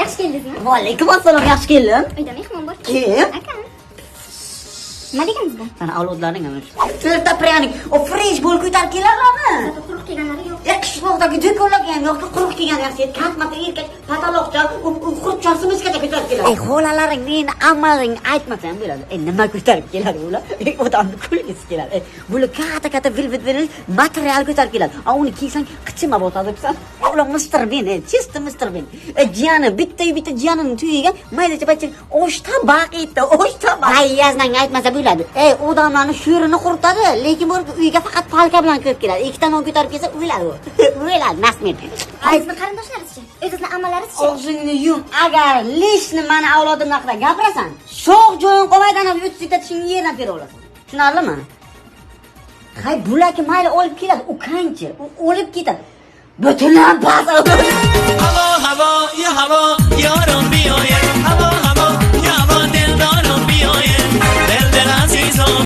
yaxshi keldingizmi Va alaykum assalom, yaxshi keldin. uyda mehmon bor Kim? nima deganingiz bu Mana avlodlaring ana shu. To'rtta pryanik, o fresh bo'lib ko'tarib kelarlarmi? Zato quruq kelganlari yo'q Ya qishloqdagi do'konlarga ham yo'qda quruq kelgan yaxshi. Katmata erkak pataloqcha, u xurjchasimizgacha ko'tarib keladi. Ey, xolalaring meni amalaring aytmasam bo'ladi. Ey, nima ko'tarib keladi ular? Ey, odamni kulgisi keladi. Ey, bular katta katta velvet velvet material ko'tarib keladi. A uni kiysang qichima botadi debsan. Ular Mr. Bean, ey, chista Mr. Bean. Ey, jiyani bitta bitta jiyanining tuyiga maydacha paycha osh tabaq etdi, osh tabaq. Ayyazdan aytmasa bo'ladi. Ey, odamlarni sho'rini quritadi, lekin bu uyga faqat palka bilan kirib keladi. Ikkita non ko'tarib kelsa, o'ladi u. O'ladi, nasmet. Ay, sizni qarindoshlaringizchi o'zizni amalaringizchi og'zingni yum. Agar lishni mani avlodim haqida gapirasan, sho'x joying qolmaydan o'tib ketishingni yerdan tera olasan. Tushunarlimi? Hay, bularga mayli olib keladi, u qancha? U o'lib ketadi. Butunlay bas.